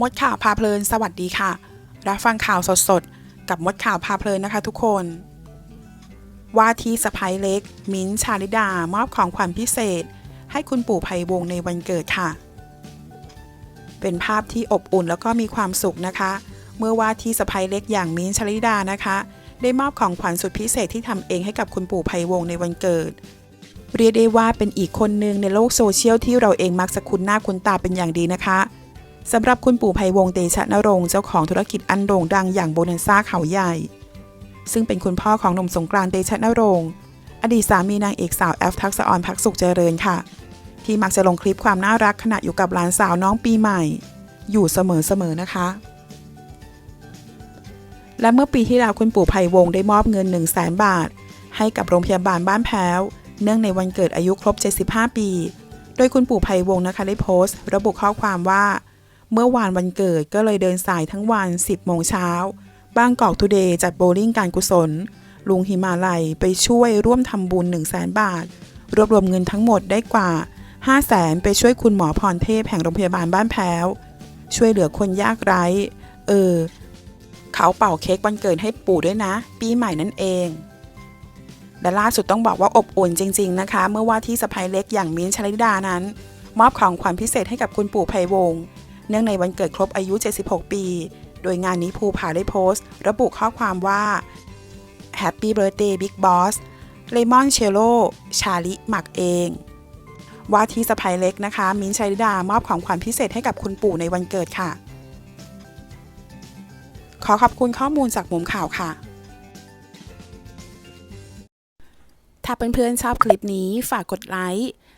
มดข่าวพาเพลินสวัสดีค่ะ รับฟังข่าวสดๆ กับมดข่าวพาเพลินนะคะทุกคน ว่าที่สะพ้ยเล็ก มิ้นชาลิดามอบของขวัญพิเศษ ให้คุณปู่ไพวงในวันเกิดค่ะ เป็นภาพที่อบอุ่นแล้วก็มีความสุขนะคะ เมื่อว่าที่สะพ้ยเล็กอย่างมิ้นชาลิดานะคะ ได้มอบของขวัญสุดพิเศษที่ทำเองให้กับคุณปู่ไพวงในวันเกิดเรียกได้ว่าเป็นอีกคนหนึ่งในโลกโซเชียลที่เราเองมักจะคุ้นหน้าคุ้นตาเป็นอย่างดีนะคะ สำหรับคุณปู่ไพวงเตชะนรงเจ้าของธุรกิจอันโด่งดังอย่างโบนันซ่าเขาใหญ่ ซึ่งเป็นคุณพ่อของหนุ่มสงกรานเตชะนรงอดีตสามีนางเอกสาวแอฟทักษออนพักสุขเจริญค่ะ ที่มักจะลงคลิปความน่ารักขณะอยู่กับหลานสาวน้องปีใหม่ อยู่เสมอๆนะคะ และเมื่อปีที่แล้วคุณปู่ไพวงได้มอบเงิน 1 0 0 0 0แบาท ให้กับโรงพยาบาลบ้านแพ้ว เนื่องในวันเกิดอายุครบ 75 ปี โดยคุณปู่ไพวงนะคะได้โพสต์ ระบุข้อความว่า เมื่อวานวันเกิดก็เลยเดินสายทั้งวัน 10 โมงเช้าบางกอกทูเดย์จัดโบว์ลิ่งการกุศล ลุงหิมาลัยไปช่วยร่วมทำบุญ 1 0 0 0 0แบาท รวบรวมเงินทั้งหมดได้กว่า 5 0 0แสนไปช่วยคุณหมอพรเทพแห่งโรงพยาบาลบ้านแพ้ว ช่วยเหลือคนยากไร้ เออ เขาเป่าเค้กวันเกิดให้ปู่ด้วยนะ ปีใหม่นั่นเองและล่าสุดต้องบอกว่าอบอุ่นจริง ๆ นะคะ เมื่อว่าที่สะพายเล็กอย่างมิ้นชลิดานั้น มอบของขวัญพิเศษให้กับคุณปู่ไพวงศ์ เนื่องในวันเกิดครบอายุ 76 ปี โดยงานนี้ภูผาได้โพสต์ ระบุข้อความว่า Happy Birthday Big Boss เลมอนเชโลชาลิหมักเองว่าที่สะพายเล็กนะคะ มิ้นชลิดามอบของขวัญพิเศษให้กับคุณปู่ในวันเกิดค่ะ ขอขอบคุณข้อมูลจากมุมข่าวค่ะ ถ้าเพื่อนๆชอบคลิปนี้ฝากกดไลค์